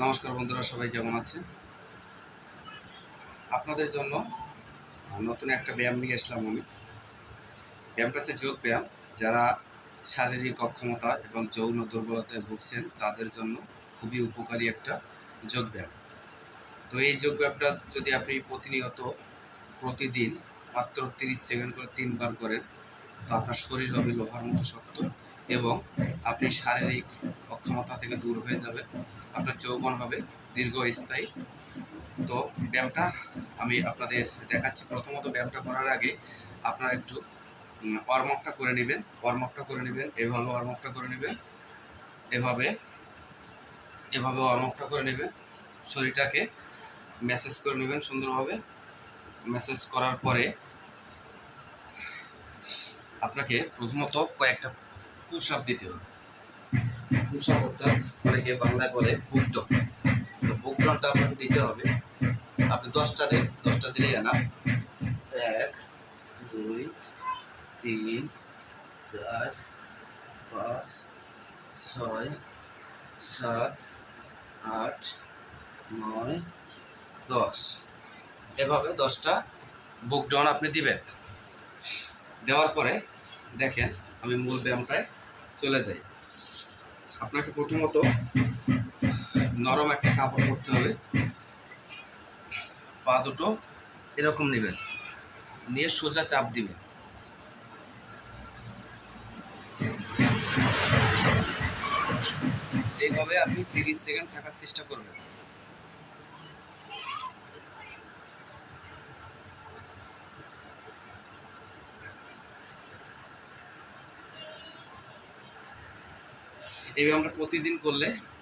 নমস্কার বন্ধুরা, সবাই কেমন আছে আপনাদের জন্য নতুন একটা ব্যায়াম নিয়ে আসলাম আমি। ব্যায়ামটা হচ্ছে যোগ ব্যায়াম। যারা শারীরিক অক্ষমতা এবং যৌন দুর্বলতায় ভুগছেন, তাদের জন্য খুবই উপকারী একটা যোগ ব্যায়াম। তো এই যোগ ব্যায়ামটা যদি আপনি প্রতিনিয়ত প্রতিদিন মাত্র তিরিশ সেকেন্ড করে তিনবার করেন, তো আপনার শরীর হবে লোহার মতো শক্ত। এবং আপনি শারীরিক অক্ষমতা থেকে দূর হয়ে যাবেন, আপনার যৌবন হবে দীর্ঘস্থায়ী। তো ব্যায়ামটা আমি আপনাদের দেখাচ্ছি। প্রথমত ব্যায়ামটা করার আগে আপনারা একটু ওয়ার্ম আপটা করে নেবেন। ওয়ার্ম আপটা করে নেবেন, এভাবে ওয়ার্ম আপটা করে নেবেন, এভাবে এভাবে ওয়ার্ম আপটা করে নেবেন। শরীরটাকে ম্যাসেজ করে নেবেন সুন্দরভাবে। ম্যাসেজ করার পরে আপনাকে প্রথমত কয়েকটা পুশ আপ দিতে হবে। পুশ আপ অর্থাৎ অনেকে বাংলায় বলে বুক ডক তো বুক ডকটা আপনাকে দিতে হবে। আপনি দশটা দিন, দশটা দিলেই না এক, দুই, তিন, চার, পাঁচ, ছয়, সাত, আট, নয়, দশ। এভাবে দশটা বুক ডাউন আপনি দিবেন। দেওয়ার পরে দেখেন আমি মূল ব্যায়ামটায় চলে যায়। আপনাকে প্রথমত নরম একটা কাপড় পরতে হবে। পা দুটো এরকম নেবেন। নিয়ে সোজা চাপ দিবেন। এইভাবে আপনি তিরিশ সেকেন্ড থাকার চেষ্টা করবেন। এই আমরা প্রতিদিন করলে